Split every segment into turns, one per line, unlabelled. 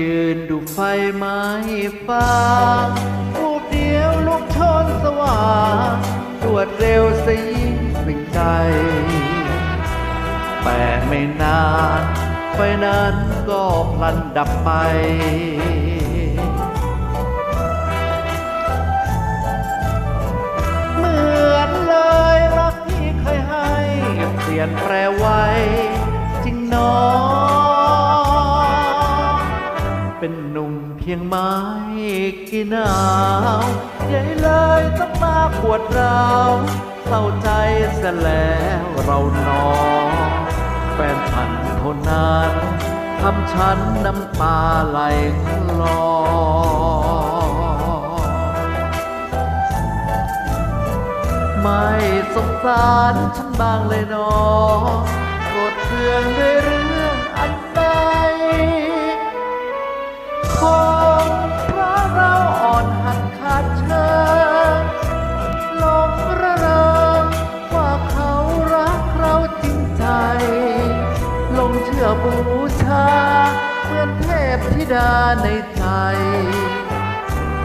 ยืนดูไฟไหม้ฟ้ารูปเดียวลุกชนสว่างรวดเร็วสยิงสิ่งใดแต่ไม่นาน ไฟนั้นก็พลันดับไปเมือเลยรักที่เคยให้เปลี่ยนแปรไว้จริงหนอ เป็นหนุ่มเพียงไม้กี่หนาวใหญ่เลยต้องมาปวดร้าวเศร้าใจเสแล้วเรานอแฟนฉันเท่านั้นทำฉันน้ำตาไหลคลอไม่สงสารฉันบ้างเลยนอโกรธเคืองด้วยเรื่อ บูชาเหมือนเทพธิดาในใจ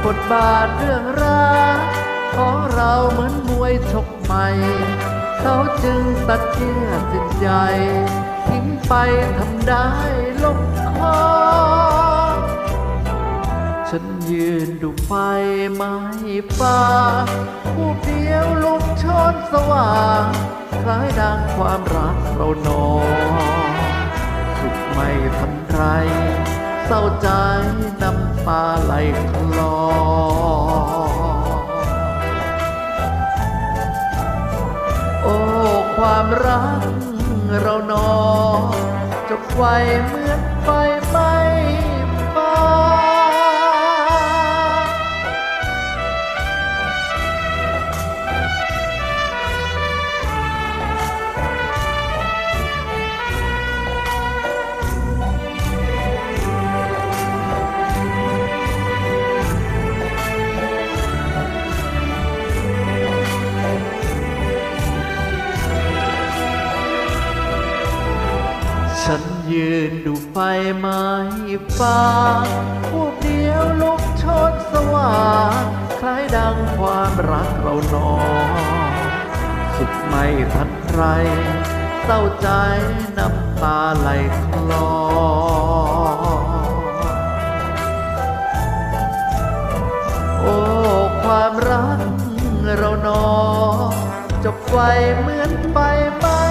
บทบาทเรื่องรักของเราเหมือนมวยชกใหม่ เขาจึงตัดเชื่อสินใจทิ้งไปทำได้ลงคอฉันยืนดูไฟไม้ฟ้าผู้เดียวลุกชนสว่างคล้ายดังความรักเราหนอ เศร้าใจน้ำตาไหลคลอ โอ้ ความรักเราหนอจะไฟเหมือนไฟ ยืนดูไฟไหม้ฟ้าผู้เดียวลุกชนสว่างคล้ายดังความรักเราหนอสุดไม่ทันไรเศร้าใจน้ำตาไหลคลอโอ้ความรักเราหนอจบไฟเหมือนไฟไหม้